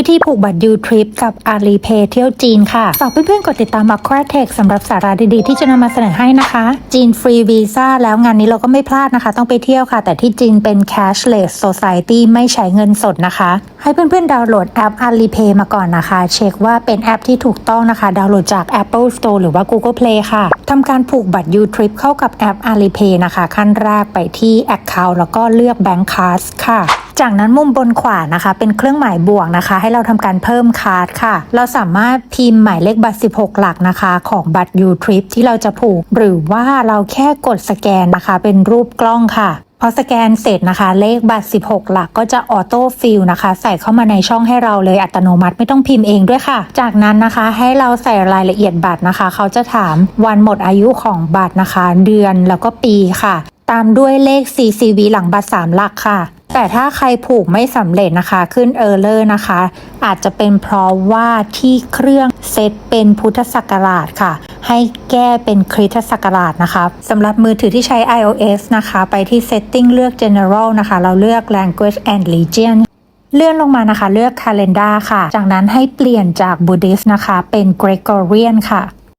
วิธีผูกบัตรยูทริปกับ Alipay เที่ยวจีนค่ะ ฝากเพื่อนๆ กดติดตาม a q u a t e c h สำหรับสาระดีๆ ที่จะนำมาเสนอให้นะคะ จีนฟรีวีซ่าแล้วงานนี้เราก็ไม่พลาดนะคะ ต้องไปเที่ยวค่ะ แต่ที่จีนเป็น cashless society ไม่ใช้เงินสดนะคะ ให้เพื่อนๆ ดาวน์โหลดแอป Alipay มาก่อนนะคะ เช็คว่าเป็นแอปที่ถูกต้องนะคะ ดาวน์โหลดจาก Apple Store หรือว่า Google Play ค่ะทำการผูกบัตร U Trip เข้ากับแอป Alipay นะคะ ขั้นแรกไปที่ Account แล้วก็เลือก Bank Card ค่ะ จากนั้นมุมบนขวานะคะ เป็นเครื่องหมายบวกนะคะ ให้เราทำการเพิ่มคาร์ดค่ะ เราสามารถพิมพ์หมายเลขบัตร 16 หลักนะคะ ของบัตร U Trip ที่เราจะผูก หรือว่าเราแค่กดสแกนนะคะ เป็นรูปกล้องค่ะพอสแกนเสร็จนะคะ เลขบัตร 16 หลักก็จะออโต้ฟิลนะคะ ใส่เข้ามาในช่องให้เราเลยอัตโนมัติไม่ต้องพิมพ์เองด้วยค่ะ จากนั้นนะคะให้เราใส่รายละเอียดบัตรนะคะ เขาจะถามวันหมดอายุของบัตรนะคะ เดือนแล้วก็ปีค่ะ ตามด้วยเลข CCV หลังบัตร 3 หลักค่ะ แต่ถ้าใครผูกไม่สำเร็จนะคะขึ้นเออร์เลอร์นะคะ อาจจะเป็นเพราะว่าที่เครื่องเซตเป็นพุทธศักราชค่ะ ให้แก้เป็นคริสตศักราชนะคะสำหรับมือถือที่ใช้ iOS นะคะ ไปที่ Setting เลือก General นะคะ เราเลือก Language and Region เลื่อนลงมานะคะ เลือก Calendar ค่ะ จากนั้นให้เปลี่ยนจาก Buddhist นะคะ เป็น Gregorian ค่ะ